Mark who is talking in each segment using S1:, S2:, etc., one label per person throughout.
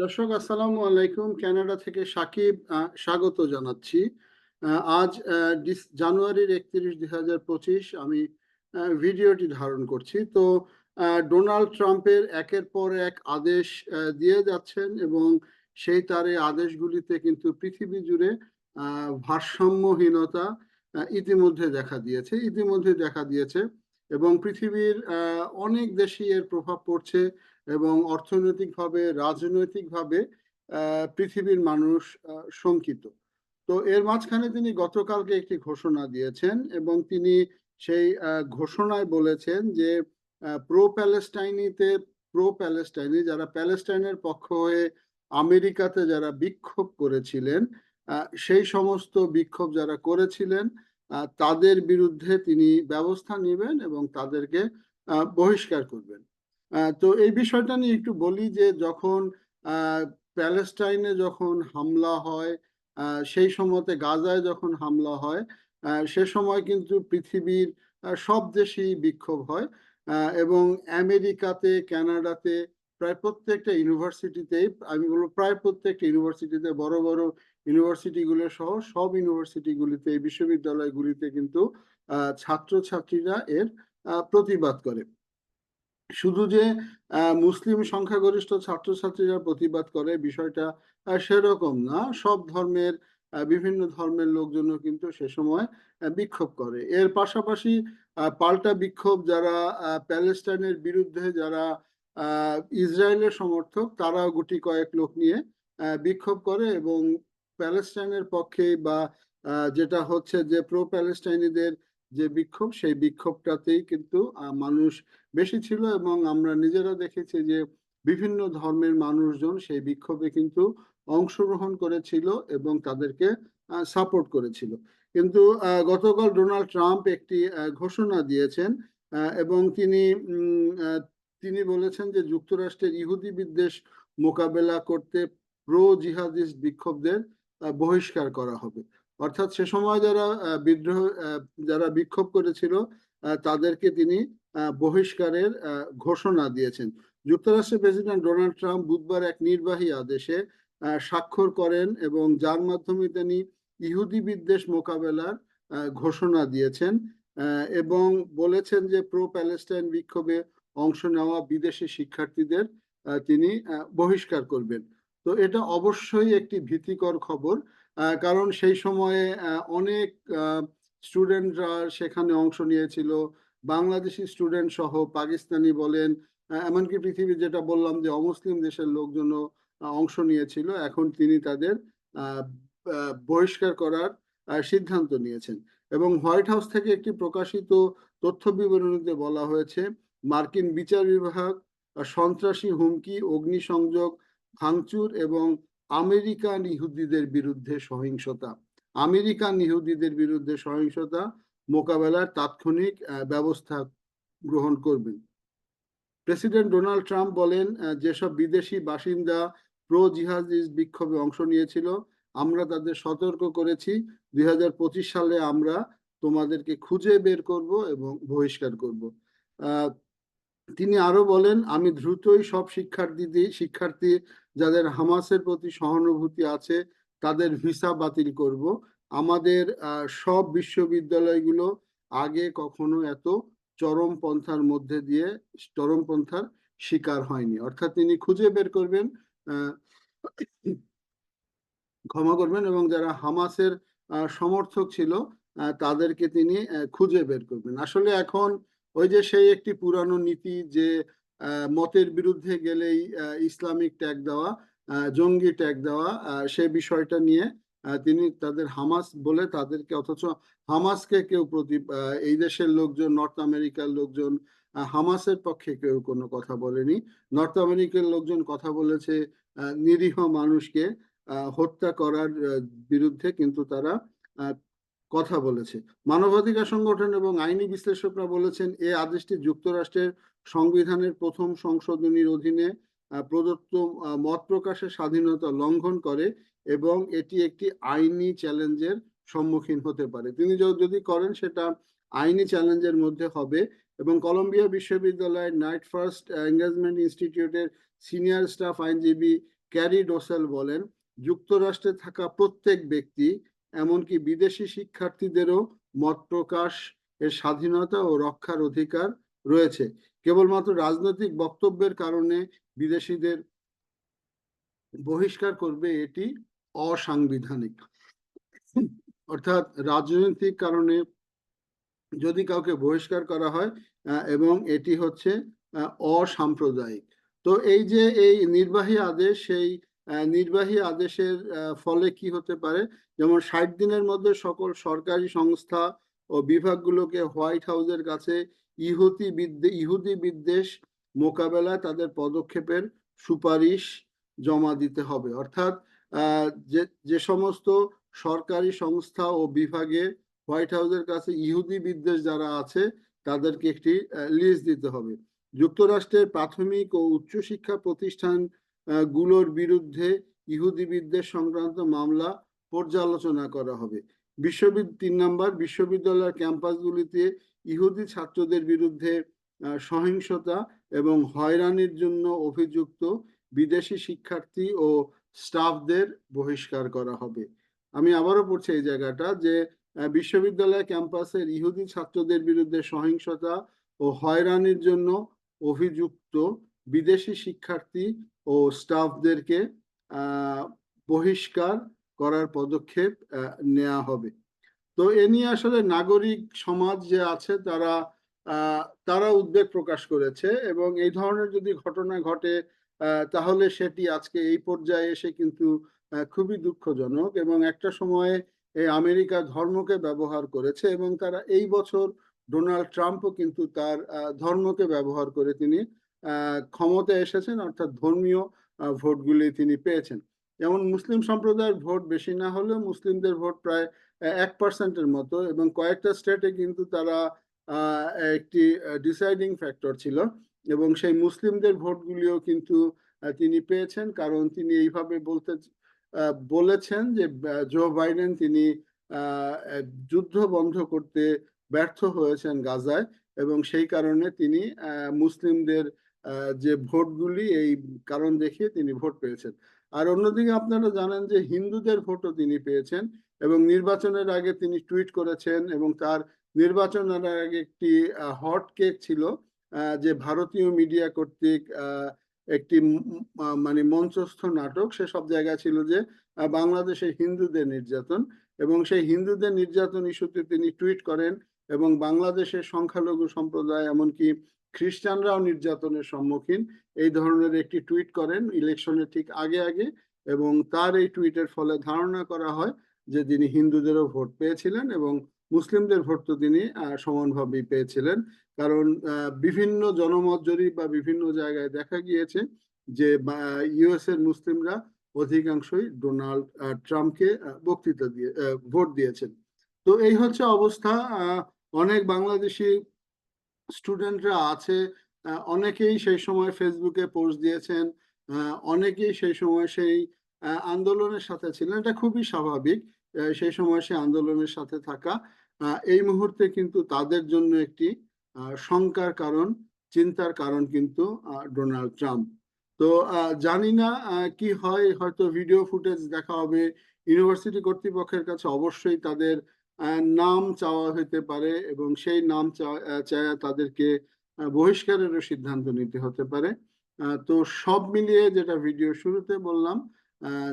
S1: দর্শক, আসসালামু আলাইকুম। কানাডা থেকে সাকিব স্বাগত জানাচ্ছি। আজ জানুয়ারির একত্রিশ, দুই আমি ভিডিওটি ধারণ করছি। তো ডোনাল্ড ট্রাম্পের একের পর এক আদেশ দিয়ে যাচ্ছেন এবং সেই তার এই আদেশগুলিতে কিন্তু পৃথিবী জুড়ে ভারসাম্যহীনতা ইতিমধ্যে দেখা দিয়েছে, ইতিমধ্যে দেখা দিয়েছে এবং পৃথিবীর অনেক দেশই এর প্রভাব পড়ছে। এবং অর্থনৈতিকভাবে, রাজনৈতিকভাবে পৃথিবীর মানুষ শঙ্কিত। তো এর মাঝখানে তিনি গতকালকে একটি ঘোষণা দিয়েছেন এবং তিনি সেই ঘোষণায় বলেছেন যে প্রো প্যালেস্টাইনিতে প্রো প্যালেস্টাইনি যারা প্যালেস্টাইনের পক্ষ হয়ে আমেরিকাতে যারা বিক্ষোভ করেছিলেন সেই সমস্ত বিক্ষোভ যারা করেছিলেন তাদের বিরুদ্ধে তিনি ব্যবস্থা নেবেন এবং তাদেরকে বহিষ্কার করবেন। তো এই বিষয়টা নিয়ে একটু বলি যে যখন প্যালেস্টাইনে যখন হামলা হয় সেই সময়তে গাজায় যখন হামলা হয় সে সময় কিন্তু পৃথিবীর সব দেশেই বিক্ষোভ হয় এবং আমেরিকাতে, কানাডাতে প্রায় প্রত্যেকটা ইউনিভার্সিটিতেই আমি বলব প্রায় প্রত্যেকটা ইউনিভার্সিটিতে, বড় বড় ইউনিভার্সিটিগুলো সহ সব ইউনিভার্সিটিগুলিতে, বিশ্ববিদ্যালয়গুলিতে কিন্তু ছাত্রছাত্রীরা এর প্রতিবাদ করে। শুধু যে মুসলিম সংখ্যাগরিষ্ঠ ছাত্রছাত্রীরা প্রতিবাদ করে বিষয়টা সেরকম না। সব ধর্মের বিভিন্ন ধর্মের লোকজনও কিন্তু সে সময় বিক্ষোভ করে। এর পাশাপাশি পাল্টা বিক্ষোভ যারা প্যালেস্টাইনের বিরুদ্ধে যারা ইসরায়েলের সমর্থক, তারাও গুটি কয়েক লোক নিয়ে বিক্ষোভ করে এবং প্যালেস্টাইনের পক্ষে বা যেটা হচ্ছে যে প্রো প্যালেস্টাইনিদের যে বিক্ষোভ, সেই বিক্ষোভটাতেই কিন্তু মানুষ বেশি ছিল এবং আমরা নিজেরা দেখেছি যে বিভিন্ন ধর্মের মানুষজন সেই বিক্ষোভে কিন্তু অংশগ্রহণ করেছিল এবং তাদেরকে সাপোর্ট করেছিল। কিন্তু গতকাল ডোনাল্ড ট্রাম্প একটি ঘোষণা দিয়েছেন এবং তিনি তিনি বলেছেন যে যুক্তরাষ্ট্রের ইহুদি বিদ্বেষ মোকাবেলা করতে প্রো জিহাদিস্ট বিক্ষোভদের বহিষ্কার করা হবে। অর্থাৎ সে সময় যারা বিদ্রোহ যারা বিক্ষোভ করেছিল তাদেরকে তিনি বহিষ্কারের ঘোষণা দিয়েছেন। যুক্তরাষ্ট্রের প্রেসিডেন্ট ডোনাল্ড ট্রাম্প বুধবার এক নির্বাহী আদেশে স্বাক্ষর করেন এবং যার মাধ্যমে তিনি ইহুদি বিদ্বেষ মোকাবেলার ঘোষণা দিয়েছেন এবং বলেছেন যে প্রো প্যালেস্টাইন বিক্ষোভে অংশ নেওয়া বিদেশি শিক্ষার্থীদের তিনি বহিষ্কার করবেন। তো এটা অবশ্যই একটি ভীতিকর খবর কারণ সেই সময়ে অনেক স্টুডেন্টরা সেখানে অংশ নিয়েছিল। বাংলাদেশি স্টুডেন্ট সহ পাকিস্তানি বলেন এমনকি পৃথিবীর যেটা বললাম যে অমুসলিম দেশের লোকজনও অংশ নিয়েছিল। এখন তিনি তাদের বহিষ্কার করার সিদ্ধান্ত নিয়েছেন। এবং হোয়াইট হাউস থেকে একটি প্রকাশিত তথ্য বিবরণীতে বলা হয়েছে, মার্কিন বিচার বিভাগ, সন্ত্রাসী হুমকি, অগ্নিসংযোগ, ভাঙচুর এবং আমেরিকান ইহুদিদের বিরুদ্ধে সহিংসতা। আমেরিকান ইহুদিদের বিরুদ্ধে সহিংসতা মোকাবেলার তাৎক্ষণিক ব্যবস্থা গ্রহণ করবেন। প্রেসিডেন্ট ডোনাল্ড ট্রাম্প বলেন যেসব বিদেশি বাসিন্দা প্রো জিহাদিস বিক্ষোভে অংশ নিয়েছিল, আমরা তাদের সতর্ক করেছি। দুই হাজার পঁচিশ সালে আমরা তোমাদেরকে খুঁজে বের করব এবং বহিষ্কার করব। তিনি আরও বলেন, আমি দ্রুতই সব শিক্ষার্থী শিক্ষার্থী যাদের হামাসের প্রতি সহানুভূতি আছে, তাদের ভিসা বাতিল করব। আমাদের সব বিশ্ববিদ্যালয়গুলো আগে কখনো এত চরমপন্থার মধ্যে দিয়ে চরমপন্থার শিকার হয়নি। অর্থাৎ তিনি খুঁজে বের করবেন ক্ষমা করবেন এবং যারা হামাসের সমর্থক ছিল তাদেরকে তিনি খুঁজে বের করবেন। আসলে এখন ওই যে সেই একটি পুরানো নীতি যে মতের বিরুদ্ধে গেলেই ইসলামিক ট্যাগ দেওয়া জঙ্গি ট্যাগ দেওয়া সে বিষয়টা নিয়ে তিনি তাদের হামাস বলে তাদেরকে, অথচ হামাসকে কেউ প্রতি এই দেশের লোকজন, নর্থ আমেরিকার লোকজন হামাসের পক্ষে কেউ কোনো কথা বলেনি। নর্থ আমেরিকার লোকজন কথা বলেছে নিরীহ মানুষকে হত্যা করার বিরুদ্ধে, কিন্তু তারা কথা বলেছে। মানবাধিকার সংগঠন এবং আইনি বিশ্লেষকরা বলেছেন এই আদেশটি যুক্তরাষ্ট্রের সংবিধানের প্রথম সংশোধনীর অধীনে প্রদত্ত মত প্রকাশের স্বাধীনতা লঙ্ঘন করে এবং এটি একটি আইনি চ্যালেঞ্জের সম্মুখীন হতে পারে। তিনি যদি করেন, সেটা আইনি চ্যালেঞ্জের মধ্যে হবে এবং কলম্বিয়া বিশ্ববিদ্যালয়ের নাইট ফার্স্ট এঙ্গেজমেন্ট ইনস্টিটিউটের সিনিয়র স্টাফ আইনজীবী ক্যারি ডোসেল বলেন, যুক্তরাষ্ট্রে থাকা প্রত্যেক ব্যক্তি এমনকি বিদেশি শিক্ষার্থীদেরও মত প্রকাশ এর স্বাধীনতা ও রক্ষার অধিকার রয়েছে। কেবলমাত্র রাজনৈতিক বক্তব্যের কারণে বিদেশিদের বহিষ্কার করবে এটি অসাংবিধানিক। অর্থাৎ রাজনৈতিক কারণে যদি কাউকে বহিষ্কার করা হয় এবং এটি হচ্ছে অসাম্প্রদায়িক। তো এই যে এই নির্বাহী আদেশ, সেই নির্বাহী আদেশের ফলে কি হতে পারে? যেমন ষাট দিনের মধ্যে সকল সরকারি সংস্থা ও বিভাগগুলোকে হোয়াইট হাউসের কাছে ইহুদি ইহুদি বিদ্বেষ মোকাবেলায় তাদের পদক্ষেপের সুপারিশ জমা দিতে হবে। অর্থাৎ যে যে সমস্ত সরকারি সংস্থা ও বিভাগে হোয়াইট হাউসের কাছে ইহুদি বিদ্বেষ যারা আছে, তাদেরকে একটি লিস্ট দিতে হবে। যুক্তরাষ্ট্রের প্রাথমিক ও উচ্চশিক্ষা প্রতিষ্ঠান গুলোর বিরুদ্ধে ইহুদি বিদ্বেষ সংক্রান্ত মামলা পর্যালোচনা করা হবে। বিশ্ববিদ, তিন নম্বর, বিশ্ববিদ্যালয়ের ক্যাম্পাসগুলিতে ইহুদি ছাত্রদের বিরুদ্ধে সহিংসতা এবং হয়রানির জন্য অভিযুক্ত বিদেশি শিক্ষার্থী ও স্টাফদের বহিষ্কার করা হবে। আমি আবারও পড়ছি এই জায়গাটা যে বিশ্ববিদ্যালয় ক্যাম্পাসের ইহুদি ছাত্রদের বিরুদ্ধে সহিংসতা ও হয়রানির জন্য অভিযুক্ত বিদেশি শিক্ষার্থী ও স্টাফদেরকে বহিষ্কার করার পদক্ষেপ নেওয়া হবে। তো এ নিয়ে আসলে নাগরিক সমাজ যে আছে, তারা তারা উদ্বেগ প্রকাশ করেছে এবং এই ধরনের যদি ঘটনা ঘটে তাহলে সেটি আজকে এই পর্যায়ে এসে কিন্তু খুবই দুঃখজনক এবং একটা সময়ে এই আমেরিকা ধর্মকে ব্যবহার করেছে এবং তারা এই বছর ডোনাল্ড ট্রাম্পও কিন্তু তার ধর্মকে ব্যবহার করে তিনি ক্ষমতায় এসেছেন, অর্থাৎ ধর্মীয় ভোটগুলি তিনি পেয়েছেন। যেমন মুসলিম সম্প্রদায়ের ভোট বেশি না হলেও মুসলিমদের ভোট প্রায় এক পার্সেন্টের মতো এবং কয়েকটা স্টেটে কিন্তু তারা একটি ডিসাইডিং ফ্যাক্টর ছিল এবং সেই মুসলিমদের ভোটগুলিও কিন্তু তিনি পেয়েছেন। কারণ তিনি এইভাবে বলতে বলেছেন যে জো বাইডেন তিনি যুদ্ধ বন্ধ করতে ব্যর্থ হয়েছেন গাজায় এবং সেই কারণে তিনি মুসলিমদের যে ভোটগুলি এই কারণ দেখিয়ে তিনি ভোট পেয়েছেন। আর অন্যদিকে আপনারা জানেন যে হিন্দুদের ভোটও তিনি পেয়েছেন এবং নির্বাচনের আগে তিনি টুইট করেছেন এবং তার নির্বাচনের আগে একটি হট কেক ছিল যে ভারতীয় মিডিয়া কর্তৃক একটি মানে মঞ্চস্থ নাটক। সে সব জায়গায় ছিল যে বাংলাদেশে হিন্দুদের নির্যাতন এবং সেই হিন্দুদের নির্যাতন ইস্যুতে তিনি টুইট করেন এবং বাংলাদেশের সংখ্যালঘু সম্প্রদায় এমনকি খ্রিস্টানরাও নির্যাতনের সম্মুখীন। এই ধরনের একটি টুইট করেন ইলেকশনের ঠিক আগে আগে এবং তার এই টুইটের ফলে ধারণা করা হয় যে তিনি হিন্দুদেরও ভোট পেয়েছিলেন এবং মুসলিমদের ভোট তো তিনি সমানভাবেই পেয়েছিলেন। কারণ বিভিন্ন জনমত জরিপ বা বিভিন্ন জায়গায় দেখা গিয়েছে যে ইউএস এর মুসলিমরা অধিকাংশই ডোনাল্ড ট্রাম্পকে বক্তৃতা দিয়ে ভোট দিয়েছেন। তো এই হচ্ছে অবস্থা। অনেক বাংলাদেশি স্টুডেন্টরা আছে অনেকেই সেই সময় ফেসবুকে পোস্ট দিয়েছেন অনেকেই সেই সময় সেই আন্দোলনের সাথে ছিলেন। এটা খুবই স্বাভাবিক সেই সময় সেই আন্দোলনের সাথে থাকা। এই মুহূর্তে কিন্তু তাদের জন্য একটি শঙ্কার কারণ, চিন্তার কারণ কিন্তু ডোনাল্ড ট্রাম্প তো জানি না কি হয়, হয়তো ভিডিও ফুটেজ দেখা হবে। ইউনিভার্সিটি কর্তৃপক্ষের কাছে অবশ্যই তাদের নাম চাওয়া হতে পারে এবং সেই নাম আহ, তাদেরকে বহিষ্কারেরও সিদ্ধান্ত নিতে হতে পারে। তো সব মিলিয়ে যেটা ভিডিও শুরুতে বললাম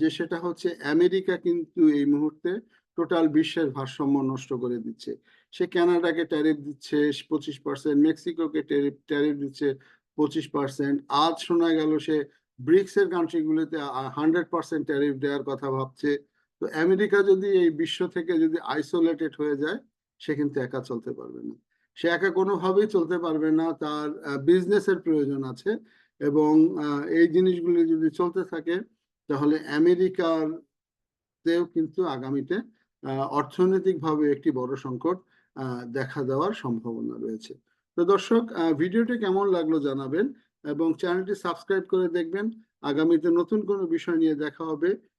S1: যে সেটা হচ্ছে আমেরিকা কিন্তু এই মুহূর্তে টোটাল বিশ্বের ভারসাম্য নষ্ট করে দিচ্ছে। সে কানাডাকে ট্যারিফ দিচ্ছে পঁচিশ পার্সেন্ট মেক্সিকোকে ট্যারিফ ট্যারিফ দিচ্ছে পঁচিশ পার্সেন্ট আজ শোনা গেল সে ব্রিক্সের কান্ট্রিগুলোতে হান্ড্রেড পার্সেন্ট ট্যারিফ দেওয়ার কথা ভাবছে। তো আমেরিকা যদি এই বিশ্ব থেকে যদি আইসোলেটেড হয়ে যায়, সে কিন্তু একা চলতে পারবে না। সে একা কোনোভাবেই চলতে পারবে না, তার বিজনেসের প্রয়োজন আছে এবং এই জিনিসগুলি যদি চলতে থাকে, তাহলে আমেরিকার তেও কিন্তু আগামীতে অর্থনৈতিকভাবে একটি বড় সংকট দেখা দেওয়ার সম্ভাবনা রয়েছে। তো দর্শক ভিডিওটি কেমন লাগল জানাবেন এবং চ্যানেলটি সাবস্ক্রাইব করে দেখবেন। আগামীতে নতুন কোনো বিষয় নিয়ে দেখা হবে।